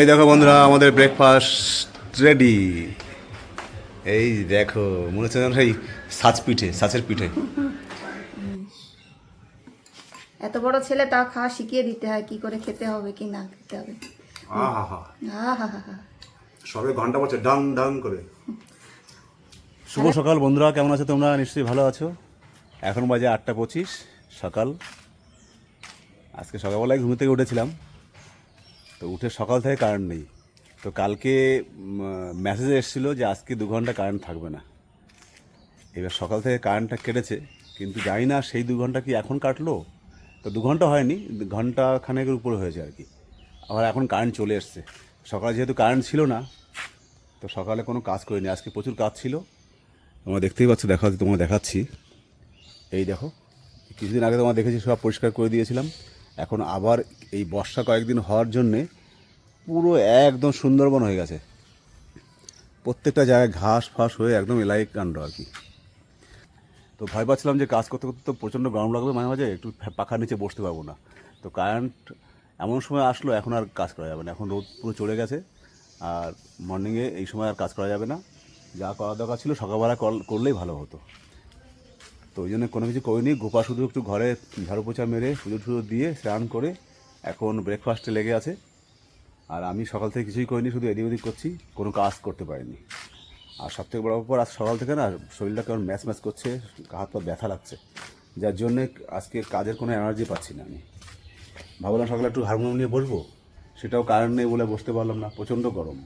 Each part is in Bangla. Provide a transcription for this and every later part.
এই দেখো বন্ধুরা আমাদের ব্রেকফাস্ট রেডি এই দেখো মনে হচ্ছে যেন সেই সাজ পিঠে সাচের পিঠে। এত বড় ছেলে তা খাওয়া শিখিয়ে দিতে হয় কি করে খেতে হবে কি না খেতে হবে। সবে ঘণ্টা বলছে ডাং ডাং করে। শুভ সকাল বন্ধুরা কেমন আছো তোমরা? নিশ্চয়ই ভালো আছো। এখন বাজে আটটা পঁচিশ সকাল। আজকে সকালবেলায় ঘুম থেকে উঠেছিলাম। তো উঠে সকাল থেকে কারেন্ট নেই। তো কালকে মেসেজ এসেছিল যে আজকে দু ঘণ্টা কারেন্ট থাকবে না। এবার সকাল থেকে কারেন্টটা কেটেছে, কিন্তু জানি না সেই দু ঘণ্টা কি এখন কাটলো? তো দু ঘণ্টা হয়নি, ঘণ্টা খানেকের উপরে হয়েছে আর কি। আবার এখন কারেন্ট চলে এসছে। সকালে যেহেতু কারেন্ট ছিল না, তো সকালে কোনো কাজ করিনি। আজকে প্রচুর কাজ ছিল। তোমরা দেখতেই পাচ্ছ, দেখা তোমার দেখাচ্ছি। এই দেখো, কিছুদিন আগে তোমার দেখেছি, সব পরিষ্কার করে দিয়েছিলাম। এখন আবার এই বর্ষা কয়েকদিন হওয়ার জন্যে পুরো একদম সুন্দরবন হয়ে গেছে। প্রত্যেকটা জায়গায় ঘাস ফাস হয়ে একদম এলাই কাণ্ড আর কি। তো ভয় পাচ্ছিলাম যে কাজ করতে করতে তো প্রচণ্ড গরম লাগবে মাঝে মাঝে একটু পাখার নিচে বসতে পারব না। তো কারেন্ট এমন সময় আসলো, এখন আর কাজ করা যাবে না। এখন রোদ পুরো চলে গেছে আর মর্নিংয়ে এই সময় আর কাজ করা যাবে না। যা করা দরকার ছিল, সকালবেলা কর- করলেই ভালো হতো। তো ওই জন্য কোনো কিছু করিনি। গোপা শুধু একটু ঘরে ঝাড়ু পোছা মেরে পুজো টুজো দিয়ে স্নান করে এখন ব্রেকফাস্টে লেগে আছে। আর আমি সকাল থেকে কিছুই করিনি, শুধু এদিক ওদিক করছি, কোনো কাজ করতে পারিনি। আর সব থেকে বড় ব্যাপার, আজ সকাল থেকে না শরীরটা কেমন ম্যাচ ম্যাচ করছে হাত পা ব্যথা লাগছে। যার জন্যে আজকে কাজের কোনো এনার্জি পাচ্ছি না আমি। ভাবলাম সকালে একটু হারমোনিয়াম নিয়ে বসবো, সেটাও কারেন্ট নেই বলে বসতে পারলাম না, প্রচণ্ড গরম।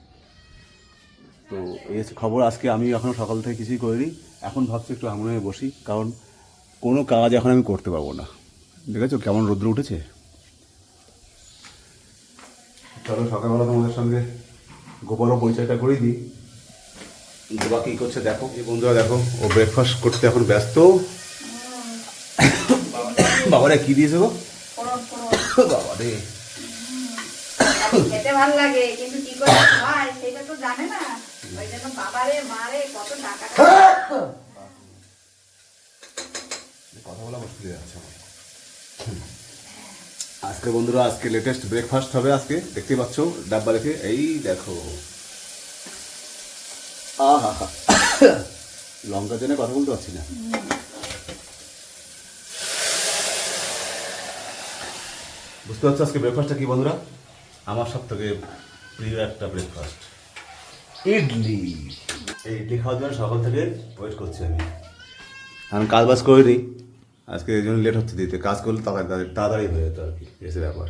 তো এই খবর আজকে আমি এখনও সকাল থেকে কিছুই করিনি। এখন ভাবছি একটু হারমোনিয়ামে বসি, কারণ কোনো কাজ এখন আমি করতে পারব না। দেখেছ কেমন রৌদ্র উঠেছে? চলো, সকালবেলা তোমাদের সঙ্গে গোপালও পরিচয়টা করে দিই। গোপা কী করছে দেখো? এই বন্ধুরা দেখো, ও ব্রেকফাস্ট করতে এখন ব্যস্ত। বাবারে, কি দিয়েছে গো? বাবা খেতে ভালো লাগে, কিন্তু কি করে হয় সেটা তো জানে না। কথা হয়ে। আজকে বন্ধুরা, আজকে লেটেস্ট ব্রেকফাস্ট হবে আজকে। দেখতে পাচ্ছ, ডাব্বা রেখে। এই দেখো। আহা। হা লঙ্কা জন্য কথা বলতে পারছি না। বুঝতে পারছ আজকে ব্রেকফাস্টটা কি বন্ধুরা? আমার সব থেকে প্রিয় একটা ব্রেকফাস্ট ইডলি। এই ইডলি খাওয়ার জন্য সকাল থেকে ওয়েট করছি আমি। আমি কাজ বাজ করিনি। আজকে এই জন্য লেট হচ্ছে দিতে। কাজ করলে তাড়াতাড়ি তাড়াতাড়ি হয়ে যেত আর কি এসে ব্যাপার।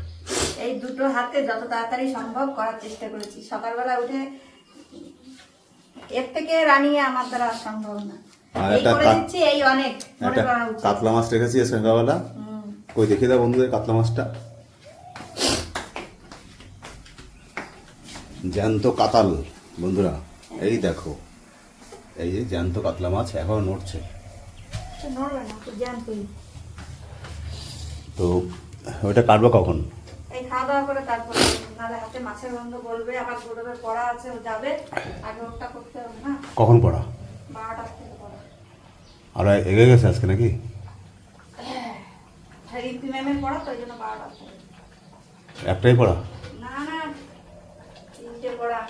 এই দুটো হাতে যত তাড়াতাড়ি সম্ভব করার চেষ্টা করেছি। সকালবেলা উঠে এর থেকে রানিয়ে আমার দ্বারা আর সম্ভব না। আর একটা এই অনেক। কাতলা মাছ রেখেছি সন্ধ্যাবেলা কই দাও বন্ধুদের কাতলা মাছটা। জ্যান্ত কাতাল। বন্ধুরা এই দেখো এই যে জ্যান্ত কাতলা মাছ এখন নড়ছে। তো ওইটা কাটবো কখন? এই খাওয়া দাওয়া করে তারপরে হাতে মাছের গন্ধ বলবে আবার গৌরবের পড়া আছে ও যাবে। আগে ওটা করতে হবে না? কখন পড়া? বারোটা থেকে পড়া। আর এগে গেছে আজকে নাকি? হ্যাঁ ম্যামের পড়া তো ওই জন্য বারোটা একটাই পড়া? না না তিনটে পড়া।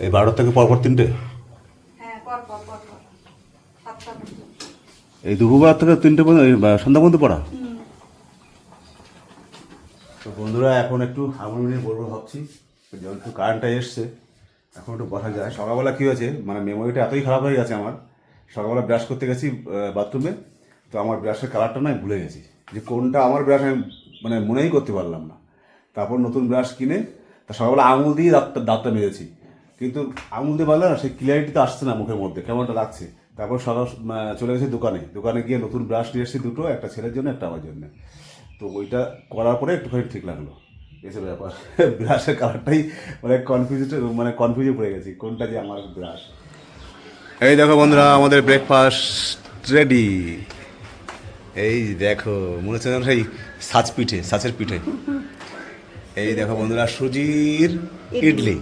এই বারোটা থেকে পরপর তিনটে? হ্যাঁ এই দুপুরবেলা থেকে তিনটে পর্যন্ত সন্ধ্যা পর্যন্ত পড়া? তো বন্ধুরা এখন একটু হারমোনিয়াম নিয়ে বলব ভাবছি। একটু কারেন্টটা এসছে এখন একটু বসা যায়। সকালবেলা কী হয়েছে মানে মেমোরিটা এতই খারাপ হয়ে গেছে আমার। সকালবেলা ব্রাশ করতে গেছি বাথরুমে তো আমার ব্রাশের কালারটা না আমি ভুলে গেছি। যে কোনটা আমার ব্রাশ আমি মানে মনেই করতে পারলাম না। তারপর নতুন ব্রাশ কিনে তা সকালবেলা আঙুল দিয়ে দাঁতটা দাঁতটা মেরেছি কিন্তু আঙুল দিয়ে পারলে না সেই ক্লিয়ারিটি তো আসছে না মুখের মধ্যে। কেমনটা লাগছে? তারপর সকাল চলে গেছি দোকানে। দোকানে গিয়ে নতুন ব্রাশ নিয়ে এসেছি দুটো একটা ছেলের জন্য একটা আমার জন্য। তো ওইটা করার পরে একটুখানি ঠিক লাগল। এসব ব্যাপার ব্রাশের কালারটাই মানে কনফিউজ মানে কনফিউজে পড়ে গেছি কোনটা যে আমার ব্রাশ এই দেখো বন্ধুরা আমাদের ব্রেকফাস্ট রেডি এই দেখো মনে হচ্ছে যেন সেই সাজ পিঠে সাচের পিঠে। এই দেখো বন্ধুরা সুজির ইডলি।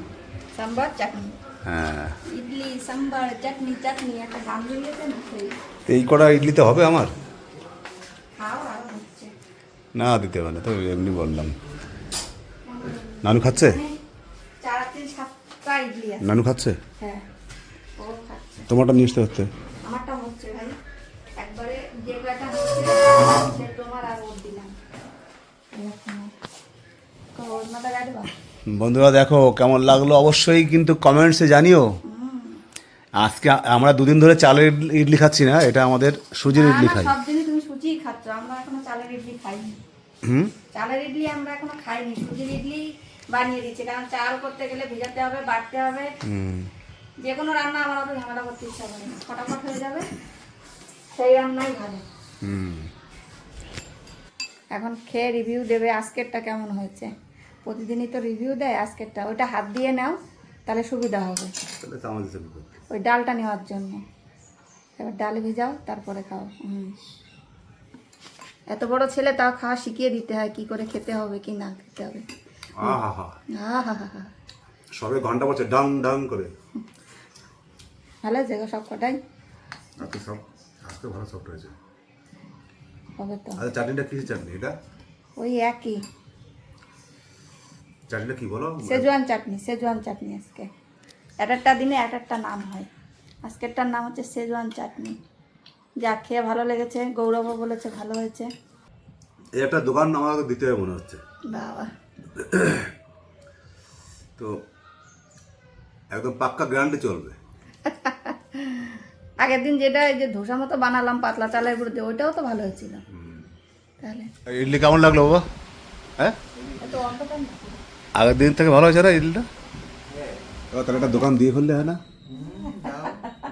সাম্বার চাটনি। হ্যাঁ। ইডলি সাম্বার চাটনি চাটনি একটা গান বেরিয়েছে না? তো এই কটা ইডলিতে হবে আমার? না দিতে হবে না তো এমনি বললাম। নানু খাচ্ছে? হ্যাঁ, নানু খাচ্ছে? হ্যাঁ খাচ্ছে। তোমারটা নিয়ে আসতে হচ্ছে? তোমার আর ওর দিলাম। বন্ধুরা দেখো কেমন লাগল? অবশ্যই কিন্তু কমেন্টসে জানিও। আজকে আমরা দুদিন ধরে চালের ইডলি- খাচ্ছি না এটা আমাদের সুজির ইডলি খাই। তুমি সুজিই খাচ্ছ আমরা এখনও চালের ইডলি খাইনি। হুম? চালের ইডলি আমরা এখনও খাইনি সুজির ইডলি বানিয়ে দিচ্ছি কারণ চাল করতে গেলে ভেজাতে হবে বাটতে হবে। যে কোনো রান্না আমার অত ঝামেলা করতে ইচ্ছা করে না ফটাফট হয়ে যাবে সেই রান্নাই ভালো। এখন খেয়ে রিভিউ দেবে আজকেরটা কেমন হয়েছে? প্রতিদিনই তো রিভিউ দেয় আজকেরটা। ওইটা হাত দিয়ে নাও তাহলে সুবিধা হবে। ওই ডালটা নেওয়ার জন্য। এবার ডাল ভেজাও তারপরে খাও। হুম। এত বড় ছেলে তাও খাওয়া শিখিয়ে দিতে হয় কি করে খেতে হবে কি না খেতে হবে। সবে ঘণ্টা বলছে ডাং ডাং করে। ভালো আছে গো সব কটাই? আজকে সব। আজকে ভালো সফট হয়েছে হবে তো। আচ্ছা চাটনিটা কিসের চাটনি? এটা? ওই একই। চাটনিটা কি বলো? সেজওয়ান চাটনি সেজওয়ান চাটনি আজকে। এক একটা দিনে এক একটা নাম হয়। আজকেরটার নাম হচ্ছে সেজওয়ান চাটনি। যা খেয়ে ভালো লেগেছে গৌরবও বলেছে ভালো হয়েছে। এই একটা দোকান আমাকে দিতে হবে মনে হচ্ছে। বাবা। তো একদম পাক্কা গ্যারান্টি চলবে। আগের দিন যেটা এই যে ধোসা মতো বানালাম পাতলা চালের গুঁড়ো দিয়ে ওইটাও তো ভালো হয়েছিল। তাহলে। ইডলি কেমন লাগল বাবা? হ্যাঁ? না। আগের দিন থেকে ভালো হয়েছে না ইডলিটা এবার তাহলে একটা দোকান দিয়ে খুললে হয় না?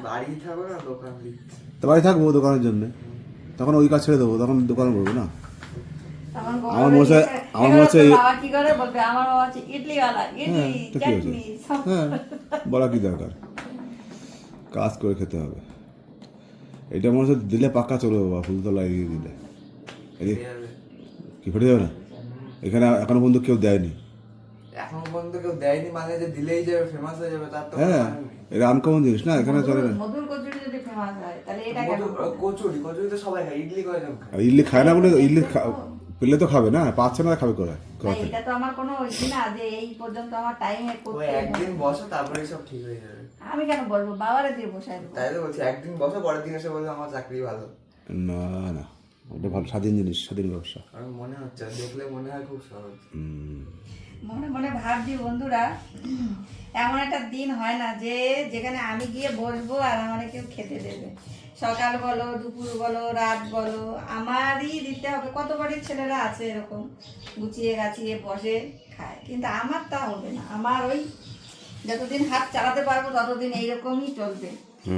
বাড়ি থাকো না দোকান তো বাড়ি থাকব দোকানের জন্য। তখন ওই কাজ ছেড়ে দেবো তখন দোকান করব না? আমার মনে বড় আমার মনে হচ্ছে এবার তো এই- বাবা কি করে বলবে? আমার বাবা হচ্ছে ইডলি হ্যাঁ তো কি হয়েছে? চাটনি সব। হ্যাঁ বলা কি দরকার? কাজ করে খেতে হবে। এটা মনে হচ্ছে দিলে পাক্কা চলবে বাবা ফুলতলা এগিয়ে দিলে কি ফেটে যাবে না? এখানে এখনও পর্যন্ত কেউ দেয়নি। এখন কেউ দেয়নি মানে যে দিলেই যাবে ফেমাস হয়ে যাবে তার তো হ্যাঁ মানে নেই। এটা আনকমন জিনিস না এখানে চলে না। মধুর কচুরি যদি ফেমাস হয় তাহলে এটা কেন? কচুরি কচুরি তো সবাই খায় ইডলি কয়জন খায়। ইডলি খায় না বলে ইডলি খা- পেলে তো খাবে না পাচ্ছে না খাবে করে না, এটা তো আমার কোনো ওই না যে এই পর্যন্ত আমার টাইমে করতে একদিন বসো তারপরে সব ঠিক হয়ে যাবে। আমি কেন বলব? বাবারে দিয়ে বসাই তাই তো বলছি একদিন বসো পরের দিন এসে বলবে আমার চাকরি ভালো। না না ওটা ভালো স্বাধীন জিনিস স্বাধীন ব্যবসা। আমার মনে হচ্ছে দেখলে মনে হয় খুব সহজ। হুম। মনে মনে ভাবছি বন্ধুরা এমন একটা দিন হয় না যে যেখানে আমি গিয়ে বসবো আর আমার কেউ খেতে দেবে। সকাল বলো দুপুর বলো রাত বলো আমারই দিতে হবে। কত বাড়ির ছেলেরা আছে এরকম গুছিয়ে গাছিয়ে বসে খায়। কিন্তু আমার তা হবে না। আমার ওই যতদিন হাত চালাতে পারব ততদিন এইরকমই চলবে।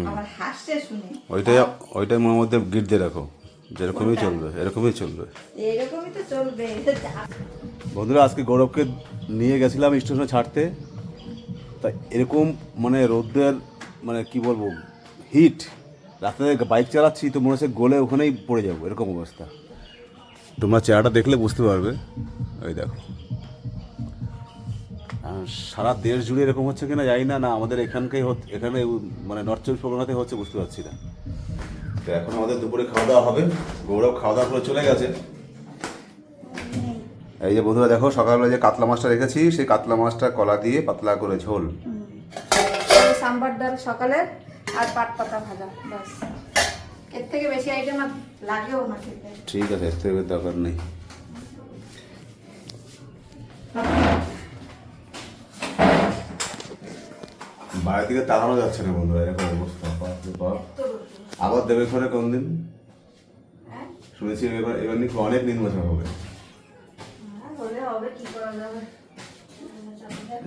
আমার হাসছে শুনে। ওইটাই ওইটাই মনের মধ্যে গিট দিয়ে রাখো। যেরকমই চলবে এরকমই চলবে। এইরকমই তো চলবে। বন্ধুরা আজকে গৌরবকে নিয়ে গেছিলাম স্টেশনে ছাড়তে। তা এরকম মানে রোদ্রের মানে কি বলব হিট। রাস্তায় বাইক চালাচ্ছি তো মনে হচ্ছে গলে ওখানেই পড়ে যাব এরকম অবস্থা। তোমরা চেহারাটা দেখলে বুঝতে পারবে। ওই দেখো। সারা দেশ জুড়ে এরকম হচ্ছে কিনা জানি না না আমাদের এখানকাই এখানে মানে নর্থ চব্বিশ পরগনাতে হচ্ছে বুঝতে পারছি না। তো এখন আমাদের দুপুরে খাওয়া দাওয়া হবে। গৌরব খাওয়া দাওয়া করে চলে গেছে। এই যে বন্ধুরা দেখো সকালবেলা যে কাতলা মাছটা রেখেছি সেই কাতলা মাছটা কলা দিয়ে পাতলা করে ঝোল। সাম্বার ডাল সকালের আর পাট পাতা ভাজা বাসের থেকে বেশি আইটেম আর লাগেও না ঠিক আছে এর থেকে দরকার নেই। বাইরে থেকে তাড়ানো যাচ্ছে না বন্ধুরা এরকম অবস্থা। বাপ। আবার দেবে ঘরে কোন দিন শুনেছি এবার এবার নাকি অনেক দিন বছর হবে।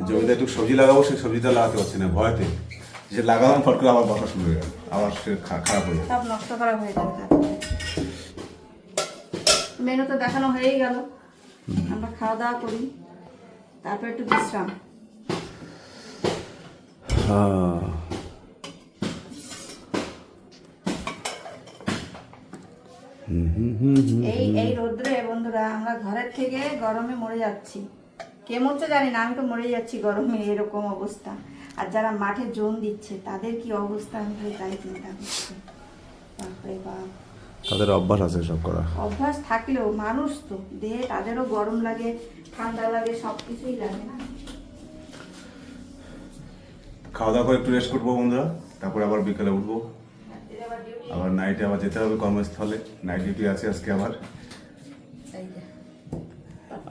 জমিতে একটু সবজি লাগাবো সেই সবজিটা লাগাতে পারছি না ভয়তে। যে লাগালাম ফট করে আবার বসা শুরু হয়ে গেল। আবার সে খারাপ হয়ে সব নষ্ট করা হয়ে যাবে মেনু তো দেখানো হয়েই গেল। আমরা খাওয়া দাওয়া করি। তারপর একটু বিশ্রাম। হ্যাঁ। এই এই রোদ্রে বন্ধুরা আমরা ঘরের থেকে গরমে মরে যাচ্ছি। কে মরছে জানি না আমি তো মরে যাচ্ছি গরমে এরকম অবস্থা। আর যারা মাঠে জোন দিচ্ছে তাদের কি অবস্থা? আমি খালি তাই চিন্তা করছি। বাপরে বাপ। তাদের অভ্যাস আছে সব করা। অভ্যাস থাকলেও মানুষ তো দেহে তাদেরও গরম লাগে ঠান্ডা লাগে সব কিছুই লাগে না? খাওয়া দাওয়া করে একটু রেস্ট করব বন্ধুরা তারপরে আবার বিকেলে উঠবো। আবার নাইটে আবার যেতে হবে কর্মস্থলে। নাইট ডিউটি আছে আজকে আবার।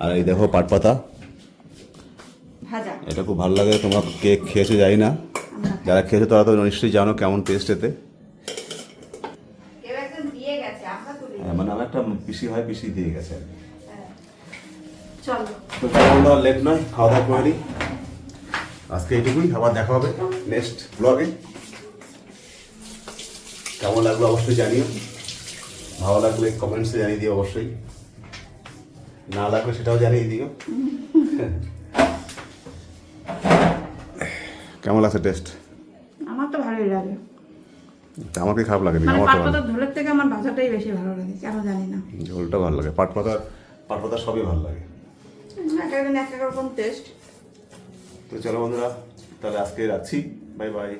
আর এই দেখো পাট পাতা। ভাজা। এটা খুব ভালো লাগে তোমরা কেক খেয়েছো যাই না। যারা খেয়েছো তারা তো নিশ্চয়ই জানো কেমন টেস্ট এতে। হ্যাঁ, মানে আমার একটা পিসি হয় পিসি দিয়ে গেছে। হ্যাঁ। তো লেট নয় খাওয়া দাওয়া করে আজকে এইটুকুই আবার দেখা হবে নেক্সট ব্লগে কেমন লাগল অবশ্যই জানিও। ভালো লাগলে কমেন্টসে জানিয়ে দিও অবশ্যই। না লাগলে সেটাও জানিয়ে দিও। কেমন লাগছে টেস্ট আমার তো ভালোই লাগে। আমার কি খারাপ লাগে না মানে আমার পাট পাতার ঝোলের থেকে আমার ভাজাটাই বেশি ভালো লাগে কেন জানি না। ঝোলটা ভালো লাগে পাট পাতা পাট পাতা সবই ভালো লাগে। এক একদিন এক এক রকম টেস্ট তো চলো বন্ধুরা তাহলে আজকে রাখছি বাই বাই